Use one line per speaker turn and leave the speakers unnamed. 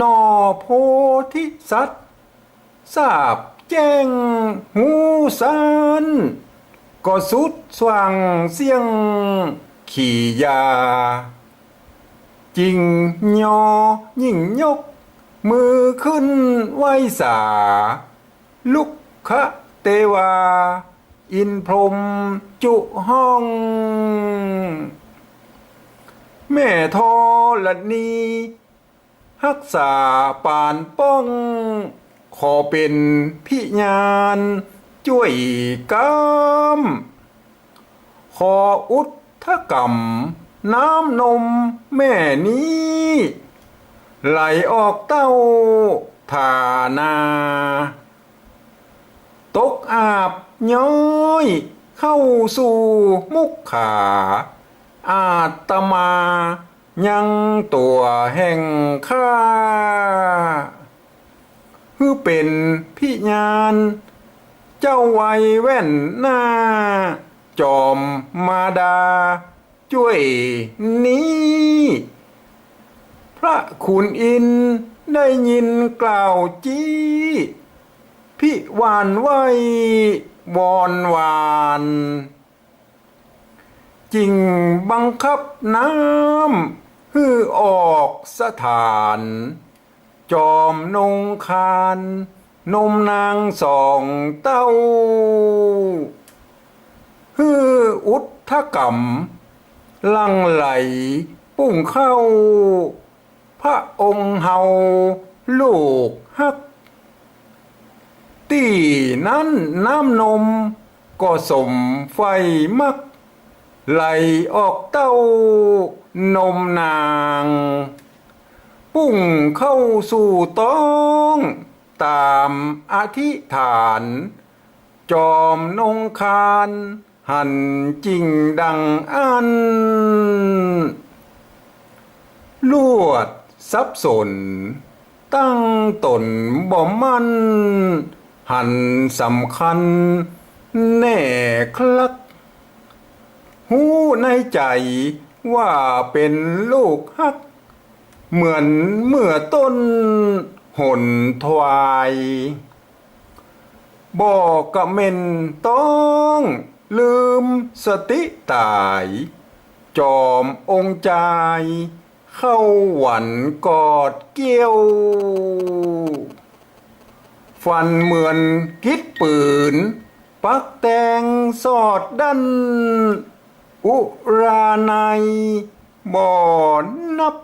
นอโพธิสัตว์ทราบแจ้งหูสานก็สุดสว่างเสียง ขี่ยา จริงยอยิ่งยก มือขึ้นไหวสา ลุกคะเตวา อินพรมจุห้อง แม่ทอละนี รักษาปานป้อง ขอเป็นพิญาณช่วยกำขออุทธกรรม น้ำนมแม่นี้ ไหลออกเต้าทานา ตกอาบย้อย เข้าสู่มุกขา อาตมา ยังตัวแห่งข้าคือเป็นพิญาณเจ้าไวยแว่นหน้า จอมมาดา ช่วยนี้ พระคุณอินได้ยินกล่าวจี้พิวานไว้วอนวานจริงบังคับน้ำ ฮือออกสถาน จอมนงคานนมนางสองเต้าฮืออุทธกรรม ลังไหลปุ้งเข้า พระองค์เฮาลูกฮัก ตีนั้นน้ำนมก็สมไฟมัก ไหลออกเต้านมนาง ปุ้งเข้าสู่ต้อง ตามอธิษฐาน จอมนงคานหันจริงดังอัน ลวดสับสน ตั้งตนบ่มัน หันสำคัญ แน่คลัก หูในใจว่าเป็นลูกฮัก เหมือนเมื่อต้นหนทวายบอกกะเมนต้องลืมสติตาย จอมองค์ใจ เข้าหวันกอดเกี้ยว ฟันเหมือนกิดปืน ปักแตงสอดดัน อุราในบ่อนับ